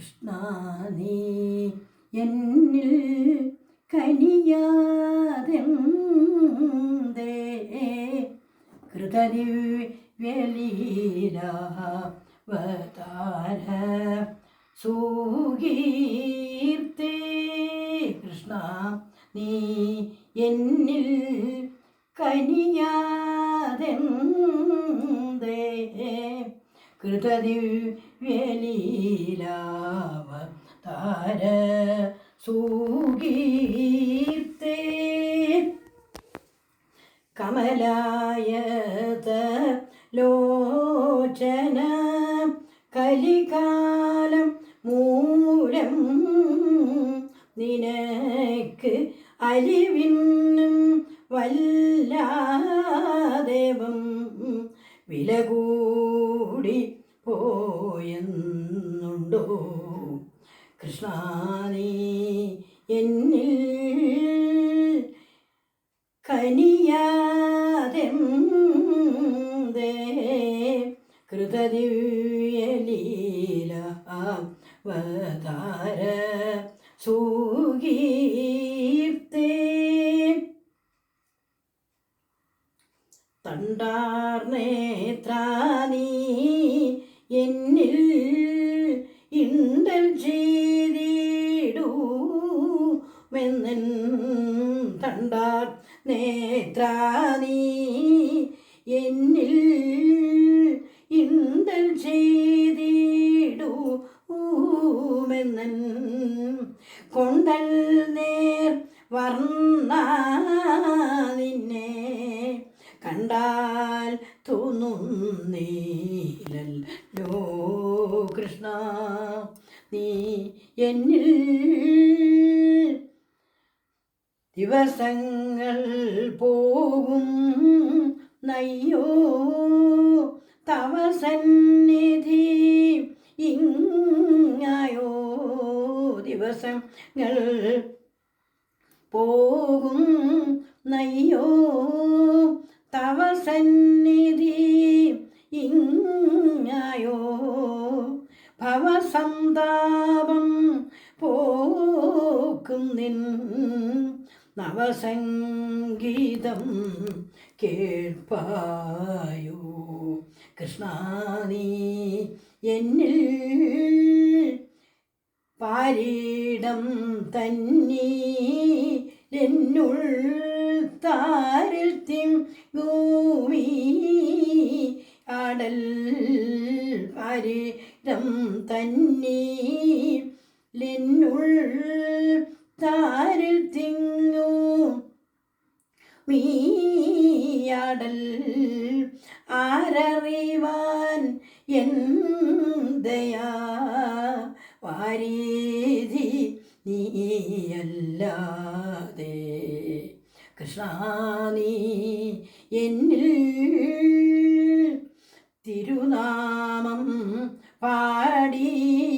കൃഷ്ണ നീ എന്നിൽ കനിയാതെന്തേ? കൃതദിവ്യലീലാവതാര സൂകീർത്തേ. കൃഷ്ണ നീ എന്നിൽ കനിയാതെന്തേ കൃതദിവ്യലീലാവതാര സൂകീർത്തേ. കമലായത ലോചന കലികാലം മൂലം നിനക്ക് അലിവിന്നും വല്ലാദേവം വില കൂടി പോയെന്നുണ്ടോ? കൃഷ്ണ എന്നിൽ കനിയാതെന്തേ? കൃതദിവ്യലീല അവതാര സൂകീർത്തേ തണ്ടാർനേത്രാനീ എന്നിൽ ഇണ്ടൽ ചെയ്തിടൂമെന്നൻ തണ്ടാർ നേത്രാനീ. എന്നിൽ ഇണ്ടൽ ചെയ്തിടൂമെന്നൻ കൊണ്ടൽ നേർ വർണ നിന്നെ. കണ്ടാൽ തോന്നുന്നീലല്ലോ കൃഷ്ണ നീ എന്നിൽ ദിവസങ്ങൾ പോകും. നയ്യോ തവ സന്നിധി ഇങ്ങായോ? ദിവസങ്ങൾ പോകും. പോക്കും നിൻ നവസംഗീതം കേൾപ്പായോ? കൃഷ്ണാനീ എന്നിൽ പാരീടം തന്നീലെന്നുൾ താരിൽ തിങ്ങൂമി ആടൽ പാരീടം തന്നീലെന്നുൾ താരിൽ തിങ്ങു. മീയാടൽ ആരറിവാൻ എന്തയാ വാരീതി നീയല്ലാതെ. കൃഷ്ണ നീ എന്നിൽ തിരുനാമം പാടിക്കുണ്ടി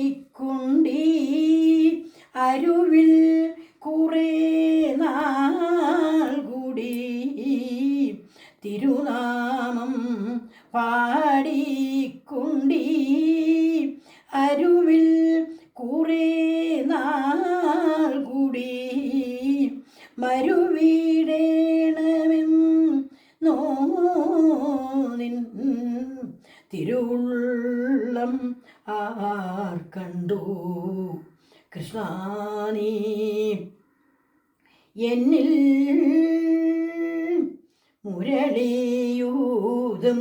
അരുവിൽ കുറേ നാൾ കൂടി തിരുനാമം പാടിക്കുണ്ടി. അരുവിൽ കുറേ നാൾ കൂടി മരുവീടേണമെന്നോ നിൻ തിരുവുള്ളം ആർ കണ്ടു. കൃഷ്ണ നീ എന്നിൽ മുരളിയൂതും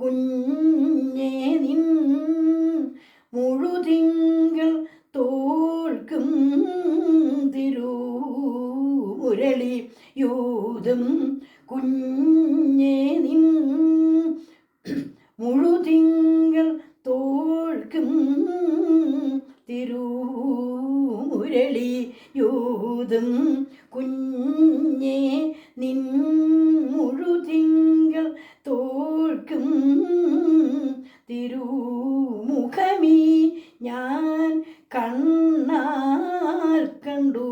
കുഞ്ഞേ നിൻ മുഴുതിങ്കൾ തോൽക്കും തിരു മുരളിയൂതും കുഞ്ഞേ നിൻ കുഞ്ഞേ നിൻ മുഴുതിങ്കൾ തോൽക്കും. തിരുമുഖമീ ഞാൻ കണ്ണാൽ കണ്ടു.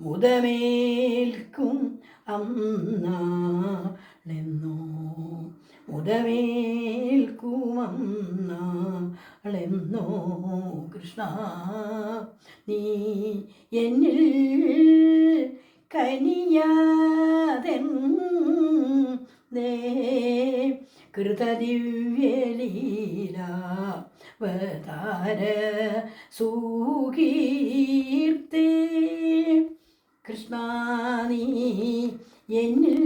മുതമേൽക്കും അന്നാളെന്നോ? മുതമേൽക്കുമന്നാളെന്നോ ളെന്നോ കൃഷ്ണ നീ എന്നിൽ കനിയാതെൻ കൃതദിവ്യലീല വതാര സൂകീർത്തേ. കൃഷ്ണ നീ എന്നിൽ